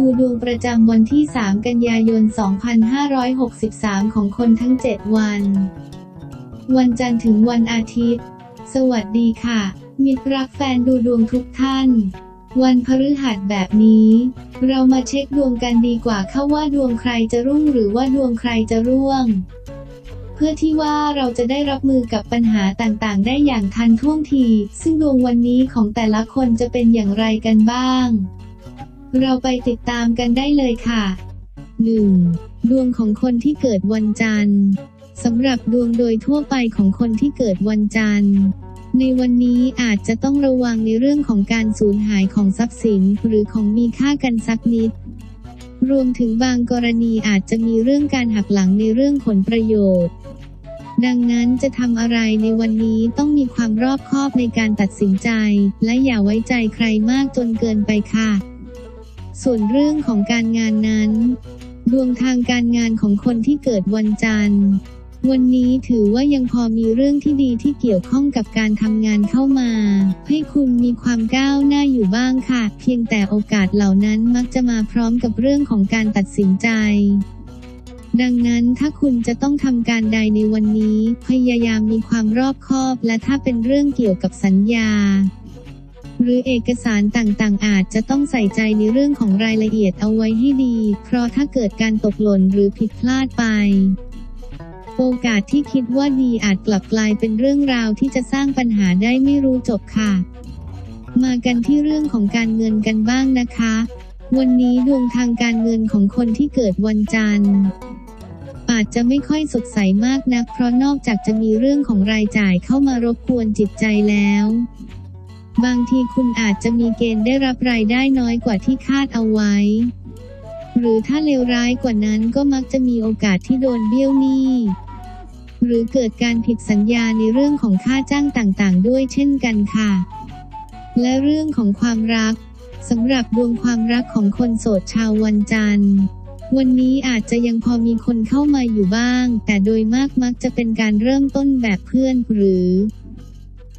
ดูดวงประจำวันที่ 3 กันยายน 2563 ของคนทั้ง 7 วัน วันจันทร์ถึงวันอาทิตย์ สวัสดีค่ะ มิตรรักแฟนดูดวงทุกท่าน วันพฤหัสแบบนี้ เรามาเช็คดวงกันดีกว่าเข้าว่าดวงใครจะรุ่งหรือว่าดวงใครจะร่วง เพื่อที่ว่าเราจะได้รับมือกับปัญหาต่างๆ ได้อย่างทันท่วงที ซึ่งดวงวันนี้ของแต่ละคนจะเป็นอย่างไรกันบ้าง เราไปติดตามกันได้เลยค่ะ 1. ดวงของคนที่เกิดวันจันทร์สำหรับดวงโดยทั่วไปของคนที่เกิดวันจันทร์ ในวันนี้อาจจะต้องระวังในเรื่องของการสูญหายของทรัพย์สินหรือของมีค่ากันสักนิด รวมถึงบางกรณีอาจจะมีเรื่องการหักหลังในเรื่องผลประโยชน์ ดังนั้นจะทำอะไรในวันนี้ต้องมีความรอบคอบในการตัดสินใจ และอย่าไว้ใจใครมากจนเกินไปค่ะ ส่วนเรื่องของการงานนั้น ดวงทางการงานของคนที่เกิดวันจันทร์ วันนี้ถือว่ายังพอมีเรื่องที่ดีที่เกี่ยวข้องกับการทำงานเข้ามา ให้คุณมีความก้าวหน้าอยู่บ้างค่ะ เพียงแต่โอกาสเหล่านั้นมักจะมาพร้อมกับเรื่องของการตัดสินใจดังนั้นถ้าคุณจะต้องทำการใดในวันนี้ พยายามมีความรอบคอบและถ้าเป็นเรื่องเกี่ยวกับสัญญา หรือเอกสารต่างๆ อาจจะต้องใส่ใจในเรื่องของรายละเอียดเอาไว้ให้ดี เพราะถ้าเกิดการตกหล่นหรือผิดพลาดไป โอกาสที่คิดว่าดีอาจกลับกลายเป็นเรื่องราวที่จะสร้างปัญหาได้ไม่รู้จบค่ะ มากันที่เรื่องของการเงินกันบ้างนะคะ วันนี้ดวงทางการเงินของคนที่เกิดวันจันทร์อาจจะไม่ค่อยสดใสมากนัก เพราะนอกจากจะมีเรื่องของรายจ่ายเข้ามารบกวนจิตใจแล้ว บางทีคุณอาจจะมีเกณฑ์ได้รับรายได้น้อยกว่าที่คาดเอาไว้ หรือถ้าเลวร้ายกว่านั้นก็มักจะมีโอกาสที่โดนเบี้ยวหนี้หรือเกิดการผิดสัญญาในเรื่องของค่าจ้างต่างๆ ด้วยเช่นกันค่ะ และเรื่องของความรักสำหรับดวงความรักของคนโสดชาววันจันทร์วันนี้อาจจะยังพอมีคนเข้ามาอยู่บ้าง แต่โดยมากมักจะเป็นการเริ่มต้นแบบเพื่อนหรือ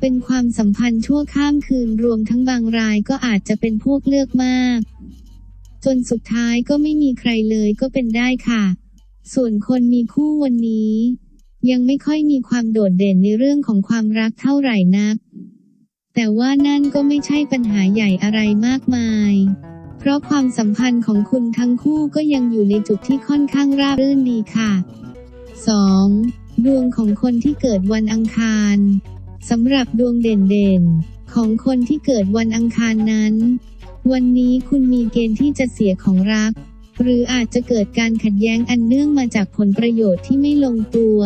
เป็นความสัมพันธ์ชั่วข้ามคืนรวมทั้งบางรายก็อาจจะเป็นพวกเลือกมาก จนสุดท้ายก็ไม่มีใครเลยก็เป็นได้ค่ะ ส่วนคนมีคู่วันนี้ ยังไม่ค่อยมีความโดดเด่นในเรื่องของความรักเท่าไหร่นัก แต่ว่านั่นก็ไม่ใช่ปัญหาใหญ่อะไรมากมาย เพราะความสัมพันธ์ของคุณทั้งคู่ก็ยังอยู่ในจุดที่ค่อนข้างราบรื่นดีค่ะ 2. ดวงของคนที่เกิดวันอังคาร สำหรับดวงเด่นๆ ของคนที่เกิดวันอังคารนั้น วันนี้คุณมีเกณฑ์ที่จะเสียของรัก หรืออาจจะเกิดการขัดแย้งอันเนื่องมาจากผลประโยชน์ที่ไม่ลงตัว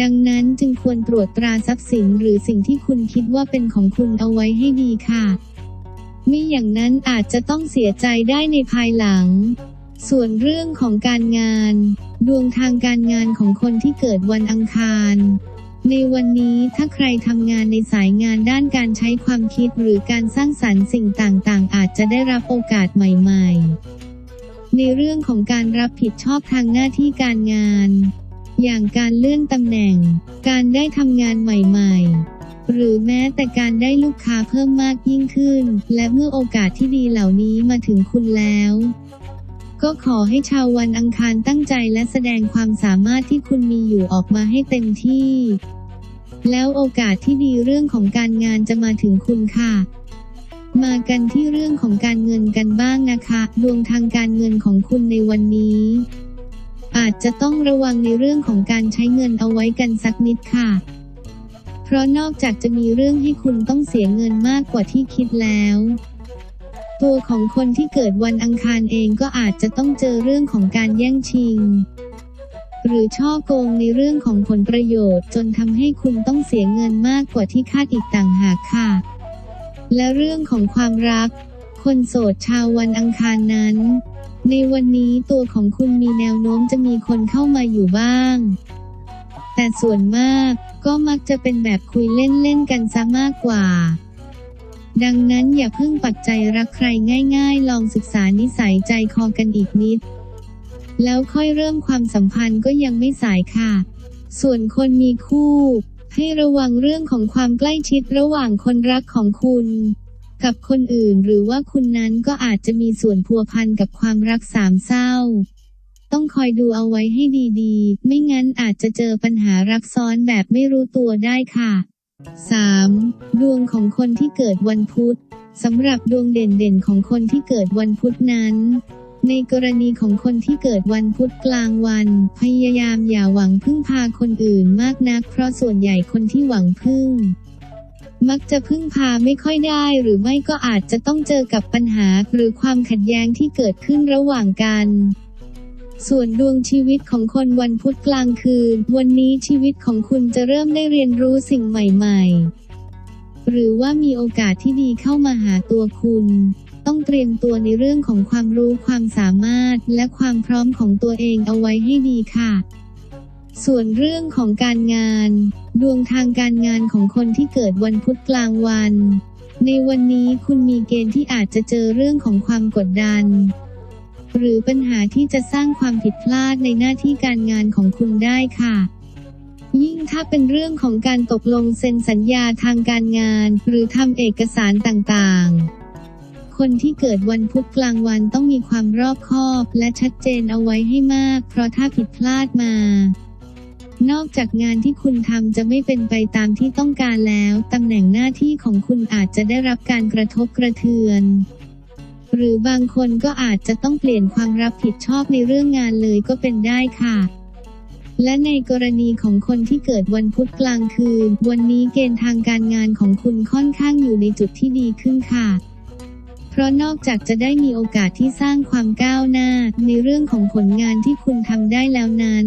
ดังนั้นจึงควรตรวจตราทรัพย์สินหรือสิ่งที่คุณคิดว่าเป็นของคุณเอาไว้ให้ดีค่ะม่อย่างนั้นอาจจะต้องเสียใจได้ในภายหลัง ส่วนเรื่องของการงาน ดวงทางการงานของคนที่เกิดวันอังคาร ในวันนี้ถ้าใครทำงานในสายงานด้านการใช้ความคิดหรือการสร้างสรรค์สิ่งต่างๆ อาจจะได้รับโอกาสใหม่ ๆ ในเรื่องของการรับผิดชอบทางหน้าที่การงาน อย่างการเลื่อนตำแหน่ง การได้ทำงานใหม่ๆหรือแม้แต่การได้ลูกค้าเพิ่มมากยิ่งขึ้น และเมื่อโอกาสที่ดีเหล่านี้มาถึงคุณแล้ว ก็ขอให้ชาววันอังคารตั้งใจและแสดงความสามารถที่คุณมีอยู่ออกมาให้เต็มที่ แล้วโอกาสที่ดีเรื่องของการงานจะมาถึงคุณค่ะ มากันที่เรื่องของการเงินกันบ้างนะคะ ดวงทางการเงินของคุณในวันนี้ อาจจะต้องระวังในเรื่องของการใช้เงินเอาไว้กันสักนิดค่ะ เพราะนอกจากจะมีเรื่องให้คุณต้องเสียเงินมากกว่าที่คิดแล้ว ตัวของคนที่เกิดวันอังคารเองก็อาจจะต้องเจอเรื่องของการแย่งชิง หรือช่อโกงในเรื่องของผลประโยชน์ จนทำให้คุณต้องเสียเงินมากกว่าที่คาดอีกต่างหากค่ะ และเรื่องของความรัก คนโสดชาววันอังคารนั้น ในวันนี้ตัวของคุณมีแนวโน้มจะมีคนเข้ามาอยู่บ้าง แต่ส่วนมากก็มักจะเป็นแบบคุยเล่นๆกันซะมากกว่า ดังนั้นอย่าเพิ่งปักใจรักใครง่ายๆ ลองศึกษานิสัยใจคอกันอีกนิด แล้วค่อยเริ่มความสัมพันธ์ก็ยังไม่สายค่ะ ส่วนคนมีคู่ ให้ระวังเรื่องของความใกล้ชิดระหว่างคนรักของคุณ กับคนอื่นหรือว่าคุณนั้นก็อาจจะมีส่วนพัวพันกับความรักสามเศร้า ต้องคอยดูเอาไว้ให้ดีๆ ไม่งั้นอาจจะเจอปัญหารักซ้อนแบบไม่รู้ตัวได้ค่ะ 3. ดวงของคนที่เกิดวันพุธสำหรับดวงเด่นๆของคนที่เกิดวันพุธนั้น ในกรณีของคนที่เกิดวันพุธกลางวัน พยายามอย่าหวังพึ่งพาคนอื่นมากนัก เพราะส่วนใหญ่คนที่หวังพึ่ง มักจะพึ่งพาไม่ค่อยได้หรือไม่ก็อาจจะต้องเจอกับปัญหาหรือความขัดแย้งที่เกิดขึ้นระหว่างกัน ส่วนดวงชีวิตของคนวันพุธกลางคืน วันนี้ชีวิตของคุณจะเริ่มได้เรียนรู้สิ่งใหม่ ๆ หรือว่ามีโอกาสที่ดีเข้ามาหาตัวคุณ ต้องเตรียมตัวในเรื่องของความรู้ความสามารถและความพร้อมของตัวเองเอาไว้ให้ดีค่ะ ส่วนเรื่องของการงาน ดวงทางการงานของคนที่เกิดวันพุธกลางวัน ในวันนี้คุณมีเกณฑ์ที่อาจจะเจอเรื่องของความกดดัน หรือปัญหาที่จะสร้างความผิดพลาดในหน้าที่การงานของคุณได้ค่ะ ยิ่งถ้าเป็นเรื่องของการตกลงเซ็นสัญญาทางการงาน หรือทำเอกสารต่างๆ คนที่เกิดวันพุธกลางวันต้องมีความรอบคอบและชัดเจนเอาไว้ให้มาก เพราะถ้าผิดพลาดมานอกจากงานที่คุณทำจะไม่เป็นไปตามที่ต้องการแล้ว ตำแหน่งหน้าที่ของคุณอาจจะได้รับการกระทบกระเทือน หรือบางคนก็อาจจะต้องเปลี่ยนความรับผิดชอบในเรื่องงานเลยก็เป็นได้ค่ะ และในกรณีของคนที่เกิดวันพุธกลางคืน วันนี้เกณฑ์ทางการงานของคุณค่อนข้างอยู่ในจุดที่ดีขึ้นค่ะเพราะนอกจากจะได้มีโอกาสที่สร้างความก้าวหน้า ในเรื่องของผลงานที่คุณทำได้แล้วนั้น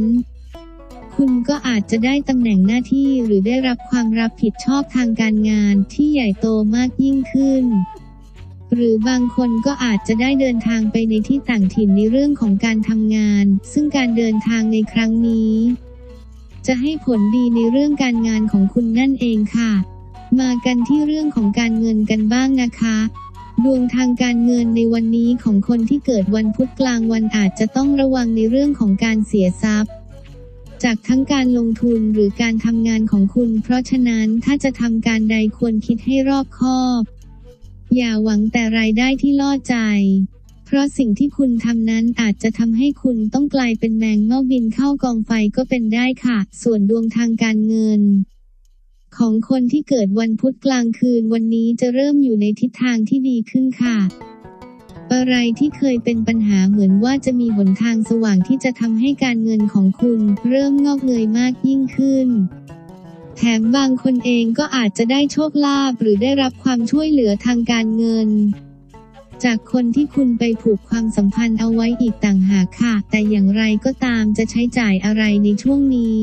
คุณก็อาจจะได้ตำแหน่งหน้าที่หรือได้รับความรับผิดชอบทางการงานที่ใหญ่โตมากยิ่งขึ้น หรือบางคนก็อาจจะได้เดินทางไปในที่ต่างถิ่นในเรื่องของการทำงาน ซึ่งการเดินทางในครั้งนี้ จะให้ผลดีในเรื่องการงานของคุณนั่นเองค่ะ มากันที่เรื่องของการเงินกันบ้างนะคะดวงทางการเงินในวันนี้ของคนที่เกิดวันพุธกลางวันอาจจะต้องระวังในเรื่องของการเสียทรัพย์ จากทั้งการลงทุนหรือการทำงานของคุณ เพราะฉะนั้นถ้าจะทำการใดควรคิดให้รอบคอบ อย่าหวังแต่รายได้ที่ล่อใจ เพราะสิ่งที่คุณทำนั้นอาจจะทำให้คุณต้องกลายเป็นแมงเม่าบินเข้ากองไฟก็เป็นได้ค่ะ ส่วนดวงทางการเงิน ของคนที่เกิดวันพุธกลางคืนวันนี้จะเริ่มอยู่ในทิศทางที่ดีขึ้นค่ะอะไรที่เคยเป็นปัญหาเหมือนว่าจะมีหนทางสว่างที่จะทำให้การเงินของคุณเริ่มงอกเงยมากยิ่งขึ้น แถมบางคนเองก็อาจจะได้โชคลาภหรือได้รับความช่วยเหลือทางการเงิน จากคนที่คุณไปผูกความสัมพันธ์เอาไว้อีกต่างหากค่ะ แต่อย่างไรก็ตามจะใช้จ่ายอะไรในช่วงนี้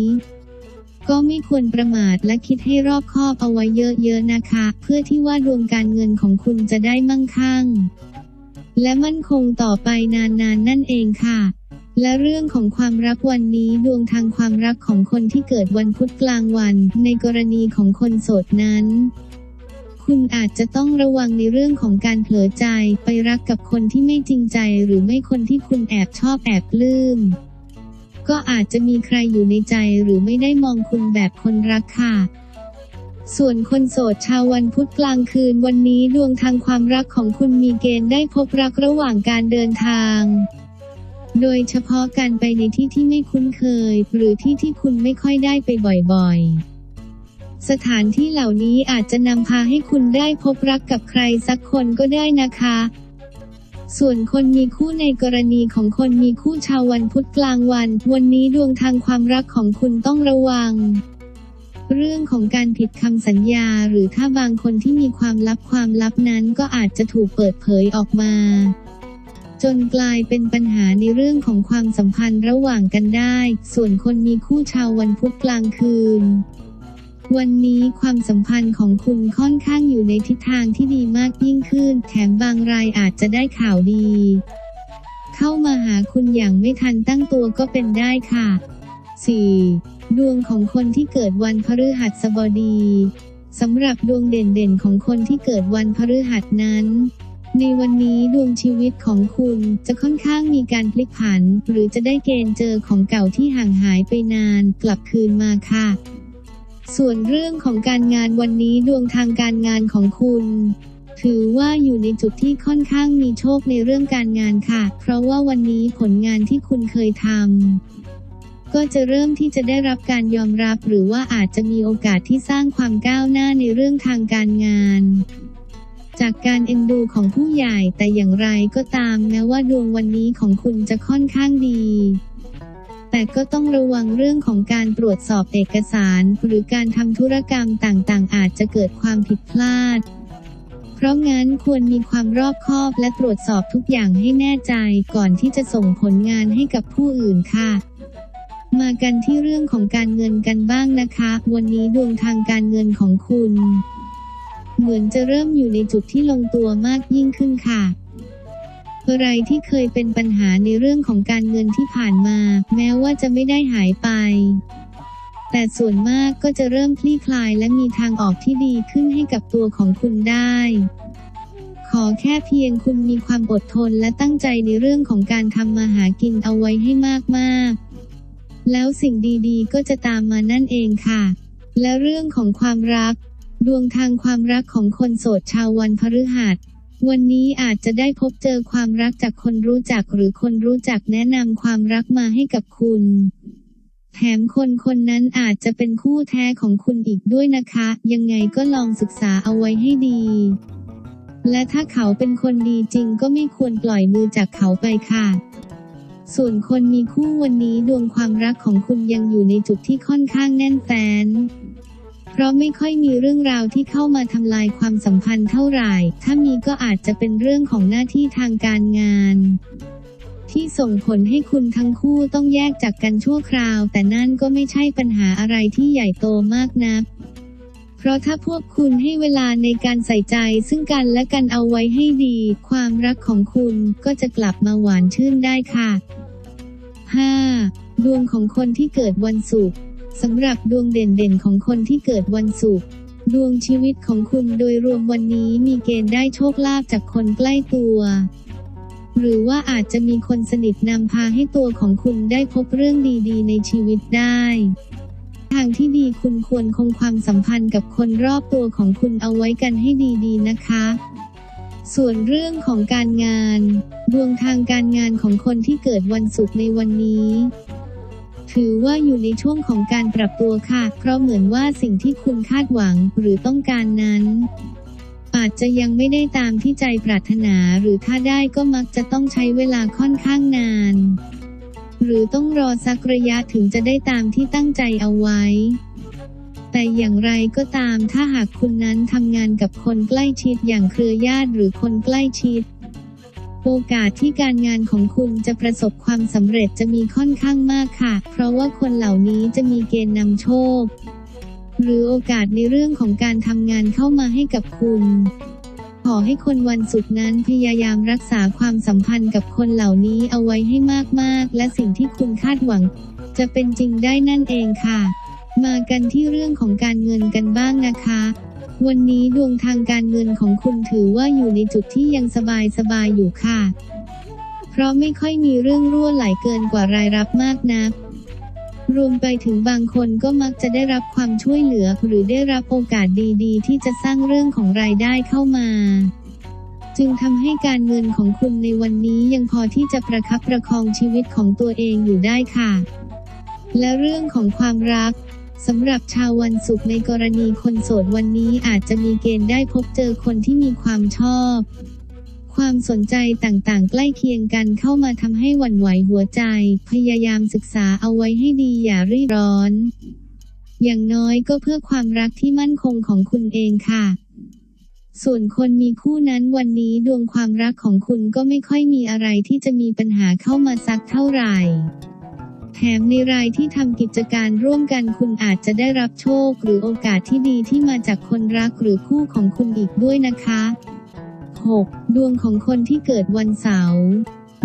ก็ไม่ควรประมาทและคิดให้รอบคอบเอาไว้เยอะๆนะคะ เพื่อที่ว่าดวงการเงินของคุณจะได้มั่งคั่ง และมั่นคงต่อไปนานๆนนั่นเองค่ะ และเรื่องของความรักวันนี้ดวงทางความรักของคนที่เกิดวันพุธกลางวัน ในกรณีของคนโสดนั้น คุณอาจจะต้องระวังในเรื่องของการเผลอใจไปรักกับคนที่ไม่จริงใจหรือไม่คนที่คุณแอบชอบแอบลืม ก็อาจจะมีใครอยู่ในใจหรือไม่ได้มองคุณแบบคนรักค่ะส่วนคนโสดชาววันพุธกลางคืนวันนี้ดวงทางความรักของคุณมีเกณฑ์ได้พบรักระหว่างการเดินทาง โดยเฉพาะการไปในที่ที่ไม่คุ้นเคย หรือที่ที่คุณไม่ค่อยได้ไปบ่อยๆ สถานที่เหล่านี้อาจจะนำพาให้คุณได้พบรักกับใครสักคนก็ได้นะคะ ส่วนคนมีคู่ในกรณีของคนมีคู่ชาววันพุธกลางวัน วันนี้ดวงทางความรักของคุณต้องระวังเรื่องของการผิดคำสัญญาหรือถ้าบางคนที่มีความลับความลับนั้นก็อาจจะถูกเปิดเผยออกมา จนกลายเป็นปัญหาในเรื่องของความสัมพันธ์ระหว่างกันได้ ส่วนคนมีคู่ชาววันพุธกลางคืนวันนี้ความสัมพันธ์ของคุณค่อนข้างอยู่ในทิศทางที่ดีมากยิ่งขึ้น แถมบางรายอาจจะได้ข่าวดี เข้ามาหาคุณอย่างไม่ทันตั้งตัวก็เป็นได้ค่ะ 4. ดวงของคนที่เกิดวันพฤหัสบดี สำหรับดวงเด่นๆของคนที่เกิดวันพฤหัสนั้น ในวันนี้ดวงชีวิตของคุณจะค่อนข้างมีการพลิกผัน หรือจะได้เกณฑ์เจอของเก่าที่ห่างหายไปนาน กลับคืนมาค่ะ ส่วนเรื่องของการงานวันนี้ดวงทางการงานของคุณถือว่าอยู่ในจุดที่ค่อนข้างมีโชคในเรื่องการงานค่ะ เพราะว่าวันนี้ผลงานที่คุณเคยทำก็จะเริ่มที่จะได้รับการยอมรับ หรือว่าอาจจะมีโอกาสที่สร้างความก้าวหน้าในเรื่องทางการงาน จากการเอ็นดูของผู้ใหญ่แต่อย่างไรก็ตามแม้ว่าดวงวันนี้ของคุณจะค่อนข้างดี แต่ก็ต้องระวังเรื่องของการตรวจสอบเอกสาร หรือการทำธุรกรรมต่างๆ อาจจะเกิดความผิดพลาด เพราะงั้นควรมีความรอบคอบและตรวจสอบทุกอย่างให้แน่ใจก่อนที่จะส่งผลงานให้กับผู้อื่นค่ะมากันที่เรื่องของการเงินกันบ้างนะคะ วันนี้ดวงทางการเงินของคุณ เหมือนจะเริ่มอยู่ในจุดที่ลงตัวมากยิ่งขึ้นค่ะอะไรที่เคยเป็นปัญหาในเรื่องของการเงินที่ผ่านมา แม้ว่าจะไม่ได้หายไป แต่ส่วนมากก็จะเริ่มคลี่คลายและมีทางออกที่ดีขึ้นให้กับตัวของคุณได้ ขอแค่เพียงคุณมีความอดทนและตั้งใจในเรื่องของการทำมาหากินเอาไว้ให้มากๆ แล้วสิ่งดีๆ ก็จะตามมานั่นเองค่ะ และเรื่องของความรัก ดวงทางความรักของคนโสดชาววันพฤหัส วันนี้อาจจะได้พบเจอความรักจากคนรู้จักหรือคนรู้จักแนะนำความรักมาให้กับคุณ แถมคนคนนั้นอาจจะเป็นคู่แท้ของคุณอีกด้วยนะคะ ยังไงก็ลองศึกษาเอาไว้ให้ดี และถ้าเขาเป็นคนดีจริงก็ไม่ควรปล่อยมือจากเขาไปค่ะส่วนคนมีคู่วันนี้ดวงความรักของคุณยังอยู่ในจุดที่ค่อนข้างแน่นแฟ้น เพราะไม่ค่อยมีเรื่องราวที่เข้ามาทำลายความสัมพันธ์เท่าไหร่ ถ้ามีก็อาจจะเป็นเรื่องของหน้าที่ทางการงาน ที่ส่งผลให้คุณทั้งคู่ต้องแยกจากกันชั่วคราว แต่นั่นก็ไม่ใช่ปัญหาอะไรที่ใหญ่โตมากนักเพราะถ้าพวกคุณให้เวลาในการใส่ใจซึ่งกันและกันเอาไว้ให้ดี ความรักของคุณก็จะกลับมาหวานชื่นได้ค่ะ 5. ดวงของคนที่เกิดวันศุกร์ สำหรับดวงเด่นๆของคนที่เกิดวันศุกร์ดวงชีวิตของคุณโดยรวมวันนี้มีเกณฑ์ได้โชคลาภจากคนใกล้ตัว หรือว่าอาจจะมีคนสนิทนำพาให้ตัวของคุณได้พบเรื่องดีๆ ในชีวิตได้ ทางที่ดีคุณควรคงความสัมพันธ์กับคนรอบตัวของคุณเอาไว้กันให้ดีๆนะคะ ส่วนเรื่องของการงาน ดวงทางการงานของคนที่เกิดวันศุกร์ในวันนี้ ถือว่าอยู่ในช่วงของการปรับตัวค่ะ เพราะเหมือนว่าสิ่งที่คุณคาดหวังหรือต้องการนั้นอาจจะยังไม่ได้ตามที่ใจปรารถนาหรือถ้าได้ก็มักจะต้องใช้เวลาค่อนข้างนาน หรือต้องรอสักระยะถึงจะได้ตามที่ตั้งใจเอาไว้ แต่อย่างไรก็ตามถ้าหากคุณนั้นทำงานกับคนใกล้ชิดอย่างเครือญาติหรือคนใกล้ชิด โอกาสที่การงานของคุณจะประสบความสำเร็จจะมีค่อนข้างมากค่ะ เพราะว่าคนเหล่านี้จะมีเกณฑ์นำโชค หรือโอกาสในเรื่องของการทำงานเข้ามาให้กับคุณขอให้คนวันศุกร์นั้นพยายามรักษาความสัมพันธ์กับคนเหล่านี้เอาไว้ให้มากๆ และสิ่งที่คุณคาดหวัง จะเป็นจริงได้นั่นเองค่ะ มากันที่เรื่องของการเงินกันบ้างนะคะ วันนี้ดวงทางการเงินของคุณถือว่าอยู่ในจุดที่ยังสบายสบายอยู่ค่ะ เพราะไม่ค่อยมีเรื่องรั่วไหลเกินกว่ารายรับมากนัก รวมไปถึงบางคนก็มักจะได้รับความช่วยเหลือ หรือได้รับโอกาสดีๆ ที่จะสร้างเรื่องของรายได้เข้ามา จึงทำให้การเงินของคุณในวันนี้ยังพอที่จะประคับประคองชีวิตของตัวเองอยู่ได้ค่ะ และเรื่องของความรัก สำหรับชาววันศุกร์ในกรณีคนโสดวันนี้อาจจะมีเกณฑ์ได้พบเจอคนที่มีความชอบ ความสนใจต่างๆ ใกล้เคียงกันเข้ามาทำให้หวั่นไหวหัวใจ พยายามศึกษาเอาไว้ให้ดีอย่ารีบร้อน อย่างน้อยก็เพื่อความรักที่มั่นคงของคุณเองค่ะ ส่วนคนมีคู่นั้นวันนี้ดวงความรักของคุณก็ไม่ค่อยมีอะไรที่จะมีปัญหาเข้ามาสักเท่าไหร่ แถมในรายที่ทำกิจการร่วมกันคุณอาจจะได้รับโชค หรือโอกาสที่ดีที่มาจากคนรักหรือคู่ของคุณอีกด้วยนะคะ 6. ดวงของคนที่เกิดวันเสาร์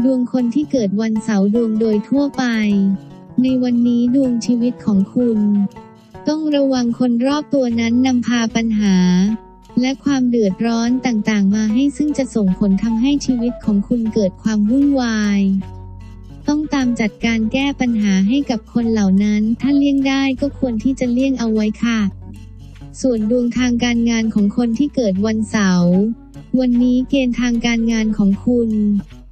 ดวงคนที่เกิดวันเสาร์ดวงโดยทั่วไป ในวันนี้ดวงชีวิตของคุณ ต้องระวังคนรอบตัวนั้นนำพาปัญหา และความเดือดร้อนต่างๆ มาให้ซึ่งจะส่งผลทำให้ชีวิตของคุณเกิดความวุ่นวาย ต้องตามจัดการแก้ปัญหาให้กับคนเหล่านั้น ถ้าเลี่ยงได้ก็ควรที่จะเลี่ยงเอาไว้ค่ะ ส่วนดวงทางการงานของคนที่เกิดวันเสาร์วันนี้เกณฑ์ทางการงานของคุณ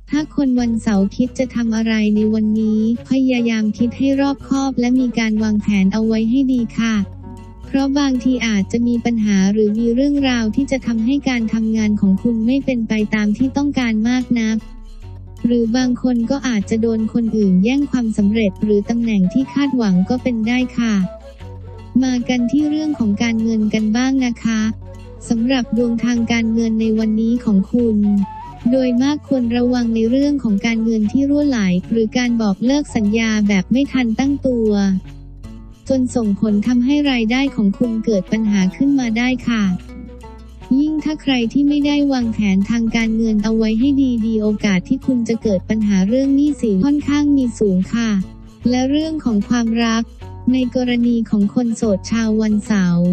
ถ้าคนวันเสาร์คิดจะทำอะไรในวันนี้ พยายามคิดให้รอบคอบและมีการวางแผนเอาไว้ให้ดีค่ะ เพราะบางทีอาจจะมีปัญหาหรือมีเรื่องราวที่จะทำให้การทำงานของคุณไม่เป็นไปตามที่ต้องการมากนัก หรือบางคนก็อาจจะโดนคนอื่นแย่งความสำเร็จหรือตำแหน่งที่คาดหวังก็เป็นได้ค่ะ มากันที่เรื่องของการเงินกันบ้างนะคะสำหรับดวงทางการเงินในวันนี้ของคุณ โดยมากควรระวังในเรื่องของการเงินที่รั่วไหล หรือการบอกเลิกสัญญาแบบไม่ทันตั้งตัว จนส่งผลทำให้รายได้ของคุณเกิดปัญหาขึ้นมาได้ค่ะ ยิ่งถ้าใครที่ไม่ได้วางแผนทางการเงินเอาไว้ให้ดีดีโอกาสที่คุณจะเกิดปัญหาเรื่องหนี้สินค่อนข้างมีสูงค่ะ และเรื่องของความรัก ในกรณีของคนโสดชาววันเสาร์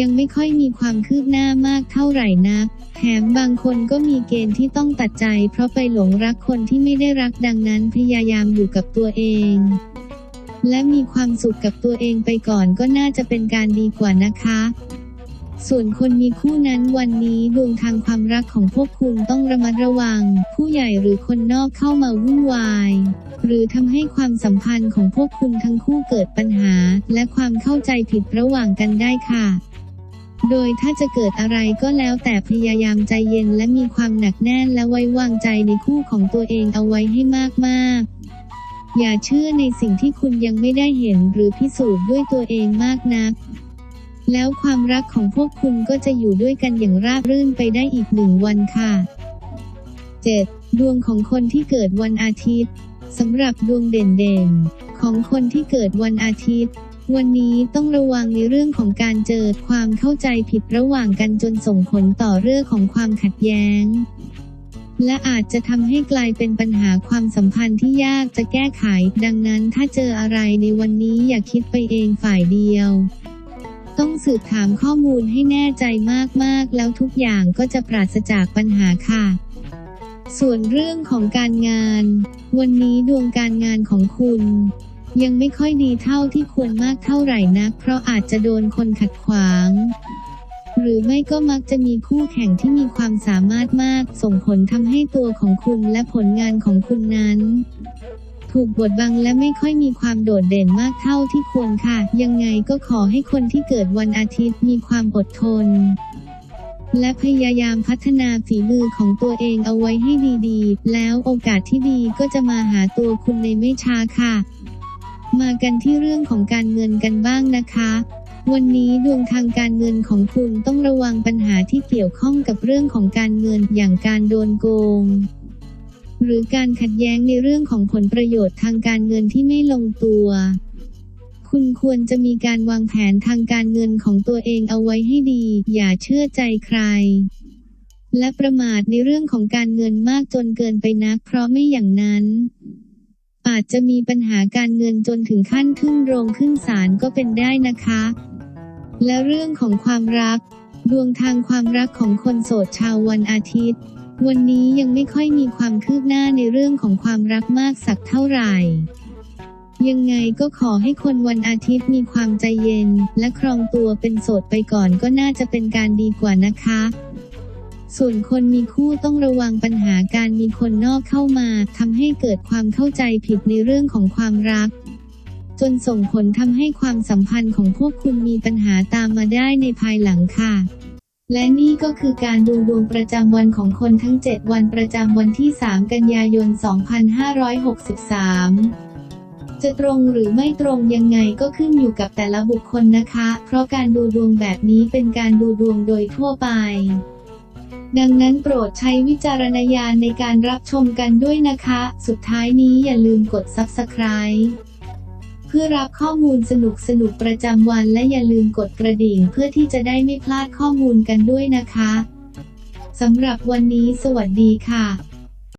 ยังไม่ค่อยมีความคืบหน้ามากเท่าไหร่นัก แถมบางคนก็มีเกณฑ์ที่ต้องตัดใจ เพราะไปหลงรักคนที่ไม่ได้รักดังนั้นพยายามอยู่กับตัวเอง และมีความสุขกับตัวเองไปก่อนก็น่าจะเป็นการดีกว่านะคะ ส่วนคนมีคู่นั้นวันนี้ดวงทางความรักของพวกคุณต้องระมัดระวัง ผู้ใหญ่หรือคนนอกเข้ามาวุ่นวาย หรือทำให้ความสัมพันธ์ของพวกคุณทั้งคู่เกิดปัญหา และความเข้าใจผิดระหว่างกันได้ค่ะ โดยถ้าจะเกิดอะไรก็แล้วแต่พยายามใจเย็นและมีความหนักแน่นและไว้วางใจในคู่ของตัวเองเอาไว้ให้มากๆอย่าเชื่อในสิ่งที่คุณยังไม่ได้เห็นหรือพิสูจน์ด้วยตัวเองมากนัก แล้วความรักของพวกคุณก็จะอยู่ด้วยกันอย่างราบรื่นไปได้อีกหนึ่งวันค่ะ 7. ดวงของคนที่เกิดวันอาทิตย์สำหรับดวงเด่นๆ ของคนที่เกิดวันอาทิตย์ วันนี้ต้องระวังในเรื่องของการเจอความเข้าใจผิดระหว่างกันจนส่งผลต่อเรื่องของความขัดแย้ง และอาจจะทำให้กลายเป็นปัญหาความสัมพันธ์ที่ยากจะแก้ไข ดังนั้นถ้าเจออะไรในวันนี้อย่าคิดไปเองฝ่ายเดียว ต้องสืบถามข้อมูลให้แน่ใจมากๆ แล้วทุกอย่างก็จะปราศจากปัญหาค่ะ ส่วนเรื่องของการงาน วันนี้ดวงการงานของคุณ ยังไม่ค่อยดีเท่าที่ควรมากเท่าไหร่นัก เพราะอาจจะโดนคนขัดขวาง หรือไม่ก็มักจะมีคู่แข่งที่มีความสามารถมาก ส่งผลทำให้ตัวของคุณและผลงานของคุณนั้น ถูกบดบังและไม่ค่อยมีความโดดเด่นมากเท่าที่ควรค่ะ ยังไงก็ขอให้คนที่เกิดวันอาทิตย์มีความอดทน และพยายามพัฒนาฝีมือของตัวเองเอาไว้ให้ดีๆ แล้วโอกาสที่ดีก็จะมาหาตัวคุณในไม่ช้าค่ะ มากันที่เรื่องของการเงินกันบ้างนะคะวันนี้ดวงทางการเงินของคุณต้องระวังปัญหาที่เกี่ยวข้องกับเรื่องของการเงินอย่างการโดนโกง หรือการขัดแย้งในเรื่องของผลประโยชน์ทางการเงินที่ไม่ลงตัว คุณควรจะมีการวางแผนทางการเงินของตัวเองเอาไว้ให้ดี อย่าเชื่อใจใคร และประมาทในเรื่องของการเงินมากจนเกินไปนัก เพราะไม่อย่างนั้น อาจจะมีปัญหาการเงินจนถึงขั้นขึ้นโรงขึ้นศาลก็เป็นได้นะคะ และเรื่องของความรัก ดวงทางความรักของคนโสดชาววันอาทิตย์ วันนี้ยังไม่ค่อยมีความคืบหน้าในเรื่องของความรักมากสักเท่าไหร่ ยังไงก็ขอให้คนวันอาทิตย์มีความใจเย็น และครองตัวเป็นโสดไปก่อนก็น่าจะเป็นการดีกว่านะคะ ส่วนคนมีคู่ต้องระวังปัญหาการมีคนนอกเข้ามาทำให้เกิดความเข้าใจผิดในเรื่องของความรัก จนส่งผลทำให้ความสัมพันธ์ของพวกคุณมีปัญหาตามมาได้ในภายหลังค่ะ และนี่ก็คือการดูดวงประจำวันของคนทั้ง 7 วันประจำวันที่ 3 กันยายน 2563จะตรงหรือไม่ตรงยังไงก็ขึ้นอยู่กับแต่ละบุคคลนะคะ เพราะการดูดวงแบบนี้เป็นการดูดวงโดยทั่วไป ดังนั้นโปรดใช้วิจารณญาณในการรับชมกันด้วยนะคะ สุดท้ายนี้อย่าลืมกด Subscribe เพื่อรับข้อมูลสนุกๆประจำวันและอย่าลืมกดกระดิ่งเพื่อที่จะได้ไม่พลาดข้อมูลกันด้วยนะคะ สำหรับวันนี้สวัสดีค่ะ